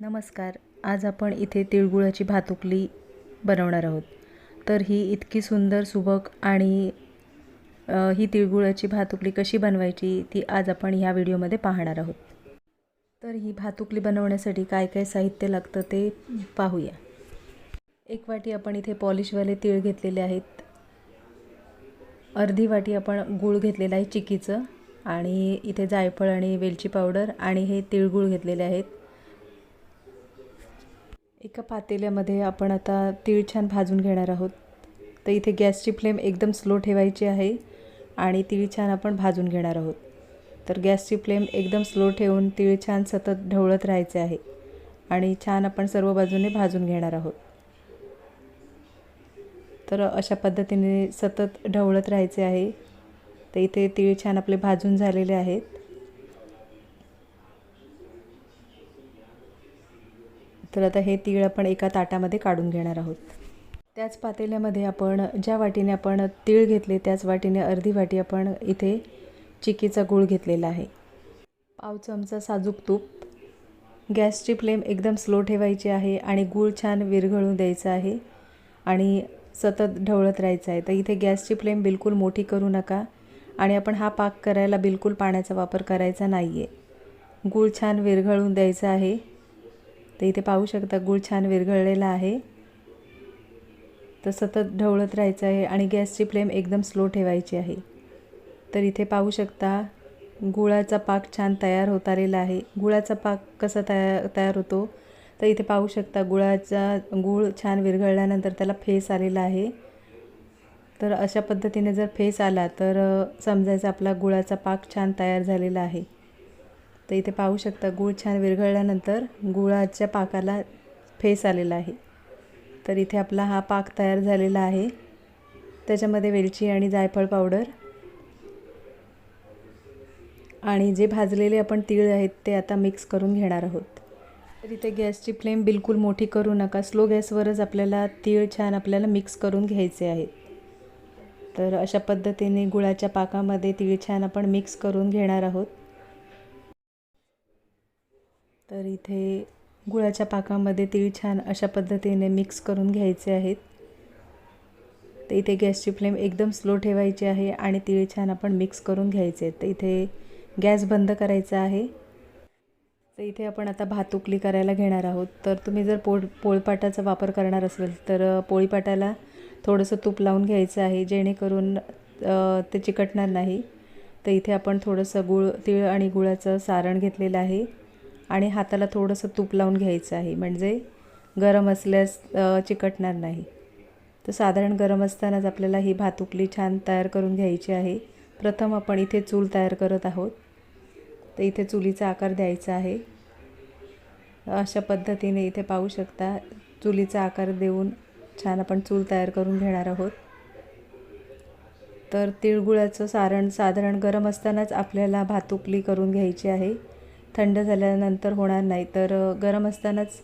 नमस्कार. आज आपण इथे तिळगुळाची भातुकली बनवणार आहोत. तर ही इतकी सुंदर सुबक आणि ही तिळगुळाची भातुकली कशी बनवायची ती आज आपण ह्या व्हिडिओमध्ये पाहणार आहोत. तर ही भातुकली बनवण्यासाठी काय काय साहित्य लागतं ते पाहूया. एक वाटी आपण इथे पॉलिशवाले तीळ घेतलेले आहेत. अर्धी वाटी आपण गूळ घेतलेला आहे चिकीचं आणि इथे जायफळ आणि वेलची पावडर आणि हे तिळगुळ घेतलेले आहेत. एका पातेल्यामध्ये आपण आता तीळ छान भाजून घेणार आहोत. तर इथे गॅसची फ्लेम एकदम स्लो ठेवायची आहे आणि तीळ छान आपण भाजून घेणार आहोत. तर गॅसची फ्लेम एकदम स्लो ठेवून तीळ छान सतत ढवळत राहायचे आहे आणि छान आपण सर्व बाजूने भाजून घेणार आहोत. तर अशा पद्धतीने सतत ढवळत राहायचे आहे. तर इथे तीळ छान आपले भाजून झालेले आहेत. तर आता हे तीळ आपण एका ताटामध्ये काढून घेणार आहोत. त्याच पातेल्यामध्ये आपण ज्या वाटीने आपण तीळ घेतले त्याच वाटीने अर्धी वाटी आपण इथे चिकीचा गूळ घेतलेला आहे. पाव चमचा साजूक तूप. गॅसची फ्लेम एकदम स्लो ठेवायची आहे आणि गूळ छान विरघळून द्यायचा आहे आणि सतत ढवळत राहायचं आहे. तर इथे गॅसची फ्लेम बिलकुल मोठी करू नका आणि आपण हा पाक करायला बिलकुल पाण्याचा वापर करायचा नाही आहे गूळ छान विरघळून द्यायचा आहे. तर इथे पाहू शकता गूळ छान विरघळलेला आहे. तर सतत ढवळत राहायचं आहे आणि गॅसची फ्लेम एकदम स्लो ठेवायची आहे. तर इथे पाहू शकता गुळाचा पाक छान तयार होत आलेला आहे. गुळाचा पाक कसा तयार तयार होतो? तर इथे पाहू शकता गुळाचा गूळ छान विरघळल्यानंतर त्याला फेस आलेला आहे. तर अशा पद्धतीने जर फेस आला तर समजायचा समजायचं आपला गुळाचा पाक छान तयार झालेला आहे. तर इथे पाहू शकता गूळ छान विरघळल्यानंतर गुळाच्या पाकाला फेस आलेला आहे. तर इथे आपला हा पाक तयार झालेला आहे. त्याच्यामध्ये वेलची आणि जायफळ पावडर आणि जे भाजलेले आपण तीळ आहेत ते आता मिक्स करून घेणार आहोत. तर इथे गॅसची फ्लेम बिलकुल मोठी करू नका. स्लो गॅसवरच आपल्याला तीळ छान आपल्याला मिक्स करून घ्यायचे आहेत. तर अशा पद्धतीने गुळाच्या पाकामध्ये तीळ छान आपण मिक्स करून घेणार आहोत. तर इथे गुळाच्या पाकामध्ये तीळ छान अशा पद्धतीने मिक्स करून घ्यायचे आहेत. तर इथे गॅसची फ्लेम एकदम स्लो ठेवायची आहे आणि तीळ छान आपण मिक्स करून घ्यायचे आहेत. तर इथे गॅस बंद करायचा आहे. तर इथे आपण आता भात उकली करायला घेणार आहोत. तर तुम्ही जर पोळ पोळपाटाचा वापर करणार असेल तर पोळीपाटाला थोडंसं तूप लावून घ्यायचं आहे जेणेकरून ते चिकटणार नाही. तर इथे आपण थोडंसं गुळ तीळ आणि गुळाचं सारण घेतलेलं आहे. आणि हाताला थोडंसं तूप लावून घ्यायचं आहे. म्हणजे गरम असल्यास चिकटणार नाही. तर साधारण गरम असतानाच आपल्याला ही भातुकली छान तयार करून घ्यायची आहे. प्रथम आपण इथे चूल तयार करत आहोत. तर इथे चुलीचा आकार द्यायचा आहे. अशा पद्धतीने इथे पाहू शकता चुलीचा आकार देऊन छान आपण चूल तयार करून घेणार आहोत. तर तिळगुळाचं सारण साधारण गरम असतानाच आपल्याला भातुकली करून घ्यायची आहे. थंड झाल्यानंतर होणार नाही. तर गरम असतानाच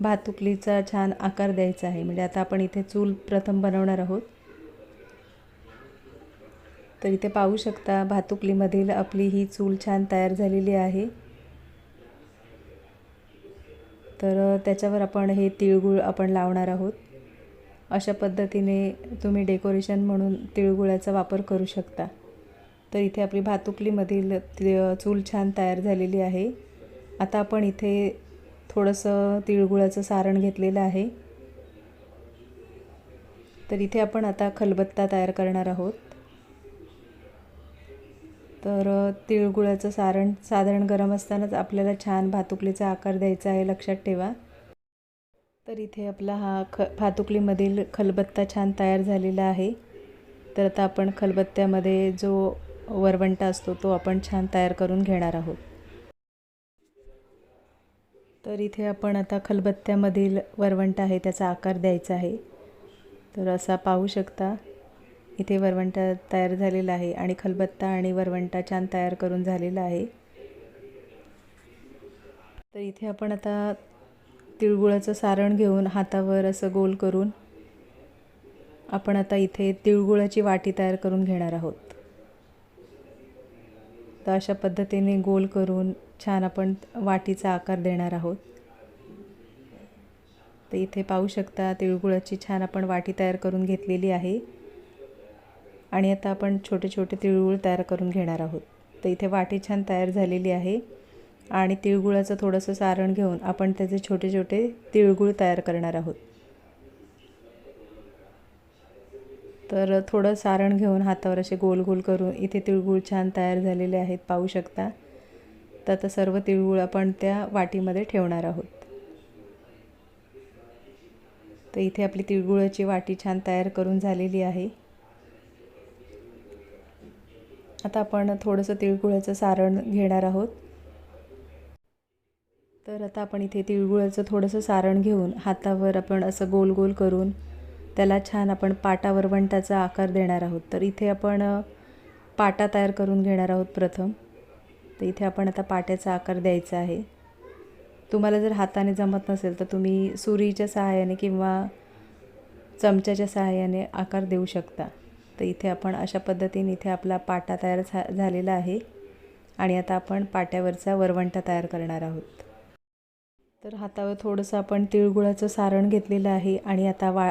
भातुकलीचा छान आकार द्यायचा आहे. म्हणजे आता आपण इथे चूल प्रथम बनवणार आहोत. तर इथे पाहू शकता भातुकलीमधील आपली ही चूल छान तयार झालेली आहे. तर त्याच्यावर आपण हे तिळगुळ आपण लावणार आहोत. अशा पद्धतीने तुम्ही डेकोरेशन म्हणून तिळगुळाचा वापर करू शकता. तर इथे आपली भातुकलीमधील चूल छान तयार झालेली आहे. आता आपण इथे थोडंसं तिळगुळाचं सारण घेतलेलं आहे. तर इथे आपण आता खलबत्ता तयार करणार आहोत. तर तिळगुळाचं सारण साधारण गरम असतानाच आपल्याला छान भातुकलीचा आकार द्यायचा आहे लक्षात ठेवा. तर इथे आपला हा ख भातुकलीमधील खलबत्ता छान तयार झालेला आहे. तर आता आपण खलबत्त्यामध्ये जो वरवंटा असतो तो आपण छान तयार करून घेणार आहोत. तर इथे आपण आता खलबत्त्यामधील वरवंटा आहे त्याचा आकार द्यायचा आहे. तर असा पाहू शकता इथे वरवंटा तयार झालेला आहे आणि खलबत्ता आणि वरवंटा छान तयार करून झालेला आहे. तर इथे आपण आता तिळगुळाचं सारण घेऊन हातावर असं गोल करून आपण आता इथे तिळगुळाची वाटी तयार करून घेणार आहोत. तर अशा पद्धतीने गोल करून छान आपण वाटीचा आकार देणार आहोत. तर इथे पाहू शकता तिळगुळाची छान आपण वाटी तयार करून घेतलेली आहे. आणि आता आपण छोटे छोटे तिळगुळ तयार करून घेणार आहोत. तर इथे वाटी छान तयार झालेली आहे. आणि तिळगुळाचं थोडंसं सारण घेऊन आपण त्याचे छोटे छोटे तिळगुळ तयार करणार आहोत. तर थोडं सारण घेऊन हातावर असे गोल गोल करून इथे तिळगुळ छान तयार झालेले आहेत पाहू शकता. तर आता सर्व तिळगुळ आपण त्या वाटीमध्ये ठेवणार आहोत. तर इथे आपली तिळगुळाची वाटी छान तयार करून झालेली आहे. आता आपण थोडंसं तिळगुळाचं सारण घेणार आहोत. तर आता आपण इथे तिळगुळाचं थोडंसं सारण घेऊन हातावर आपण असं गोल गोल करून त्याला छान आपण पाटा वरवंटाचा आकार देणार आहोत. तर इथे आपण पाटा तयार करून घेणार आहोत प्रथम. तर इथे आपण आता पाट्याचा आकार द्यायचा आहे. तुम्हाला जर हाताने जमत नसेल तर तुम्ही सुरीच्या सहाय्याने किंवा चमच्याच्या सहाय्याने आकार देऊ शकता. तर इथे आपण अशा पद्धतीने इथे आपला पाटा तयार झा झालेला आहे. आणि आता आपण पाट्यावरचा वरवंटा तयार करणार आहोत. तर हातावर थोडंसं आपण तिळगुळाचं सारण घेतलेलं आहे आणि आता वा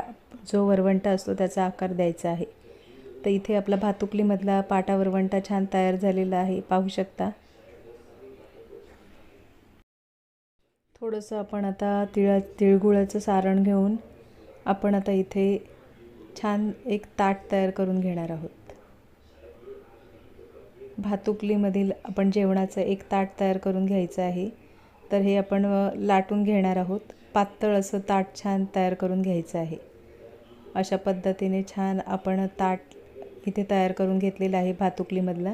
जो वरवंटा असतो त्याचा आकार द्यायचा आहे. तर इथे आपला भातुकलीमधला पाटा वरवंटा छान तयार झालेला आहे. पाहू शकता. थोडंसं आपण आता तिळा तिळगुळाचं सारण घेऊन आपण आता इथे छान एक ताट तयार करून घेणार आहोत. भातुकलीमधील आपण जेवणाचं एक ताट तयार करून घ्यायचं आहे. तर हे आपण लाटून घेणार आहोत. पातळ असं ताट छान तयार करून घ्यायचं आहे. अशा पद्धतीने छान आपण ताट इथे तयार करून घेतलेलं आहे भातुकलीमधला.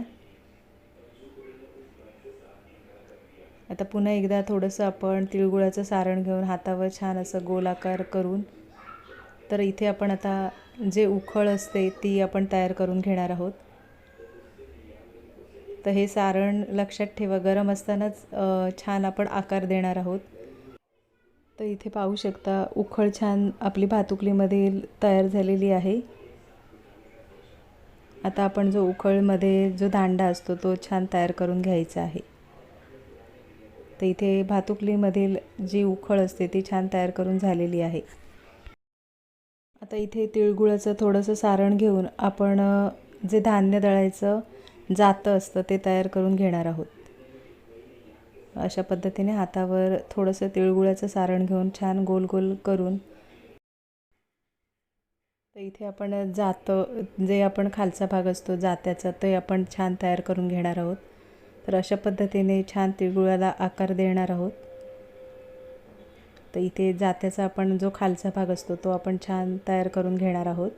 आता पुन्हा एकदा थोडंसं आपण तिळगुळाचं सारण घेऊन हातावर छान असं गोलाकार करून तर इथे आपण आता जे उखळ असते ती आपण तयार करून घेणार आहोत. तर हे सारण लक्षात ठेवा गरम असतानाच छान आपण आकार देणार आहोत. तर इथे पाहू शकता उखळ छान आपली भातुकलीमध्ये तयार झालेली आहे. आता आपण जो उखळमध्ये जो दांडा असतो तो छान तयार करून घ्यायचा आहे. तर इथे भातुकलीमधील जी उखळ असते ती छान तयार करून झालेली आहे. आता इथे तिळगुळाचं थोडंसं सारण घेऊन आपण जे धान्य दळायचं जातं असतं ते तयार करून घेणार आहोत. अशा पद्धतीने हातावर थोडंसं तिळगुळाचं सारण घेऊन छान गोल गोल करून तर इथे आपण जातं जे आपण खालचा भाग असतो जात्याचा ते आपण छान तयार करून घेणार आहोत. तर अशा पद्धतीने छान तिळगुळाला आकार देणार आहोत. तर इथे जात्याचा आपण जो खालचा भाग असतो तो आपण छान तयार करून घेणार आहोत.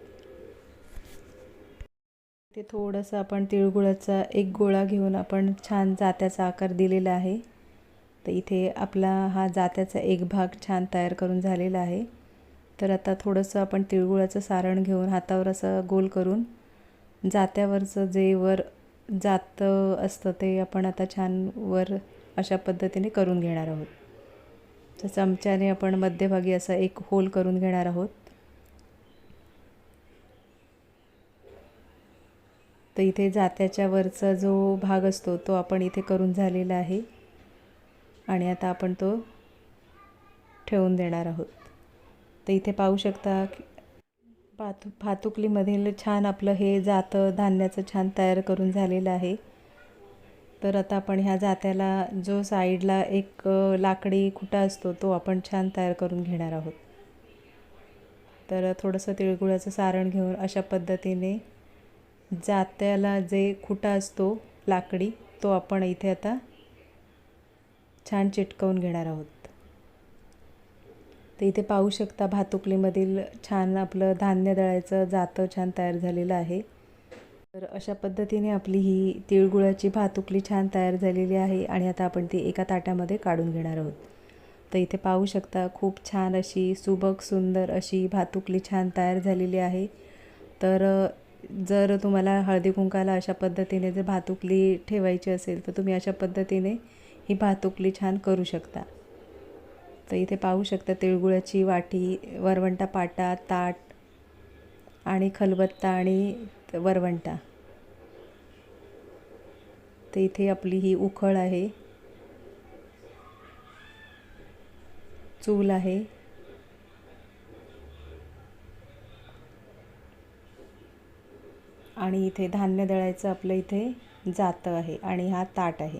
ते थोडंसं आपण तिळगुळाचा एक गोळा घेऊन आपण छान जात्याचा आकार दिलेला आहे. तर इथे आपला हा जात्याचा एक भाग छान तयार करून झालेला आहे. तर आता थोडंसं आपण तिळगुळाचं सारण घेऊन हातावर असं गोल करून जात्यावरचं जे वर जातं असतं ते आपण आता छान वर अशा पद्धतीने करून घेणार आहोत. तर चमच्याने आपण मध्यभागी असा एक होल करून घेणार आहोत. तर इथे जात्याच्या वरचा जो भाग असतो तो आपण इथे करून झालेला आहे. आणि आता आपण तो ठेवून देणार आहोत. तर इथे पाहू शकता पातु भातुकलीमधील छान आपलं हे जातं धान्याचं छान तयार करून झालेलं आहे. तर आता आपण ह्या जात्याला जो साईडला एक लाकडी खुटा असतो तो आपण छान तयार करून घेणार आहोत. तर थोडंसं तिळगुळाचं सारण घेऊन अशा पद्धतीने जात्याला जे खुटा असतो लाकडी तो आपण इथे आता छान चिटकवून घेणार आहोत. तर इथे पाहू शकता भातुकलीमधील छान आपलं धान्य दळायचं जातं छान तयार झालेलं आहे. तर अशा पद्धतीने आपली ही तिळगुळाची भातुकली छान तयार झालेली आहे आणि आता आपण ती एका ताटामध्ये काढून घेणार आहोत. तर इथे पाहू शकता खूप छान अशी सुबक सुंदर अशी भातुकली छान तयार झालेली आहे. तर जर तुम्हाला हळदी कुंकाला अशा पद्धतीने जर भातुकली ठेवायची असेल तर तुम्ही अशा पद्धतीने ही भातुकली छान करू शकता. तर इथे पाहू शकता तिळगुळाची वाटी वरवंटा पाटा ताट आणि खलबत्ता आणि वरवंटा. तर इथे आपली ही उखळ आहे. चूल आहे. आणि इथे धान्य दळायचं आपलं इथे जातं आहे आणि हा ताट आहे.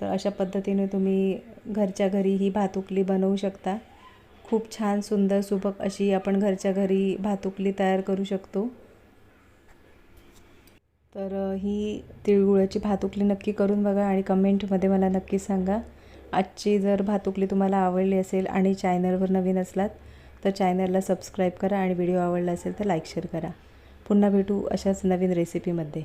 तर अशा पद्धतीने तुम्ही घरच्या घरी ही भातुकली बनवू शकता. खूप छान सुंदर सुबक अशी आपण घरच्या घरी भातुकली तयार करू शकतो. तर ही तिळगुळाची भातुकली नक्की करून बघा आणि कमेंटमध्ये मला नक्की सांगा. आजची जर भातुकली तुम्हाला आवडली असेल आणि चॅनलवर नवीन असलात तर चॅनलला सबस्क्राईब करा आणि व्हिडिओ आवडला असेल तर लाईक शेअर करा. पुन्हा भेटू अशाच नवीन रेसिपीमध्ये